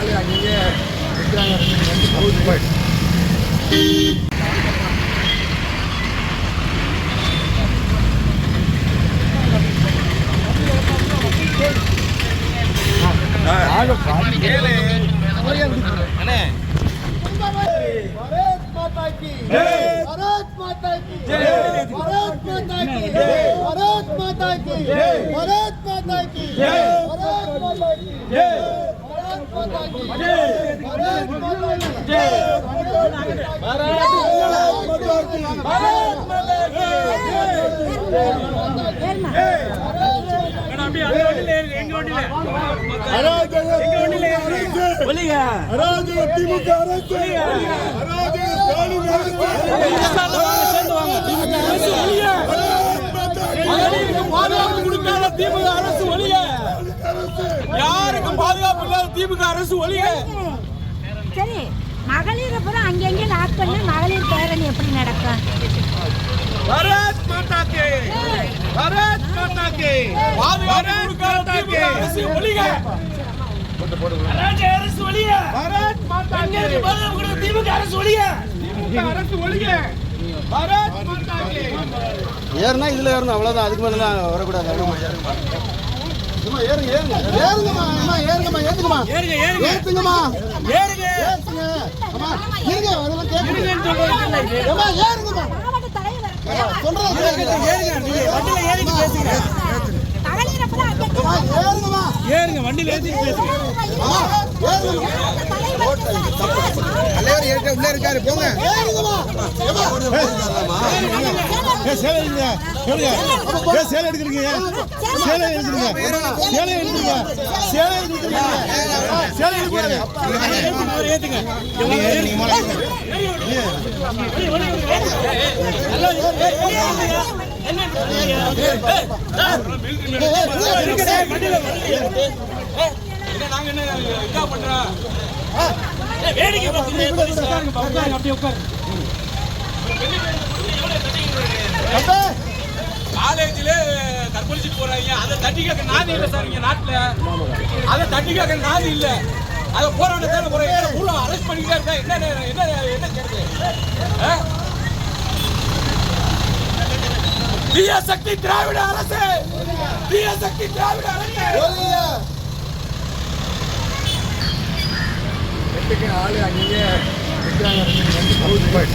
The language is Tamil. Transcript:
ಖಾಲಿ ಹಂಗೆ ಹೌದು ಬಟ್ ಆಗ ಮೇಲೆ ಮನೆ ಭಾರತ್ ಮಾತಾ ಕಿ ಭಾರತ್ ಮಾತಾ ಕಿ ಭಾರತ್ ಮಾತಾ ಕಿ ಭಾರತ್ ಮಾತಾ ಕಿ ಭಾರತ್ ಮಾತಾ ಕಿ ಭಾರತ್ ಮಾತಾ ಕಿ திமுக அரசு திமுக அரசு ஒழிய சரி மகளிர் அப்புறம் அங்கங்கே லாக் பண்ணி மகளிர் பேரணி எப்படி நடக்கும்? பரத் மாதா கே பரத் மாதா கே பாதுகாப்பு கொடுக்காத திமுக அரசு ஒழிய அரசு ஒழிய பரத் மாதா கே திமுக அரசு ஒழிய திமுக அரசு ஒழிய பரத் மாதா கே ஏறுனா இதுல ஏறணும் அவ்வளவுதான். அதுக்கு மேல வரக்கூடாது. ஏறுங்க ஏறுங்க. ஏறுங்கம்மா அம்மா ஏறுங்கம்மா ஏத்துங்கம்மா. ஏறுங்க ஏறுங்க. ஏத்துங்கம்மா. ஏறுங்க. ஏத்துங்க. அம்மா இருங்க அதெல்லாம் கேட்குங்க அம்மா ஏறுங்கம்மா. அப்புறம் அங்கங்கே அம்மா ஏறுங்கம்மா. ஏறுங்க வண்டியில ஏத்தி பேசுங்க. தலைவர் ஏற்க உள்ள இருக்காரு போங்க ஏறுங்கம்மா சேலை எடுங்க சொல்லுங்க ஏன் சேலை எடுக்கிறீங்க சேலை எடுக்கிறீங்க சேலை எடுக்கிறீங்க சேலை எடுக்கிறீங்க சேலை எடுக்கிறாங்க ஏத்துங்க நாங்க என்ன இதா பண்றோம் வேடிக்கை அப்படியே உட்காரு காலேஜில் கற்பழிச்சுட்டு போறாங்க. அதை தட்டி கேட்க நாதி இல்லை சார் இங்க நாட்டுல. அதை தட்டி கேட்க நாதி இல்ல. அதை போராட்ட தேட போறேன் உள்ள அரெஸ்ட் பண்ணிக்கிட்டே இருக்கா? என்ன என்ன என்ன கேட்குது? தீய சக்தி திராவிட அரசு! தீய சக்தி திராவிட அரசு! எட்டுக்கு ஆளு அங்கேயே போய்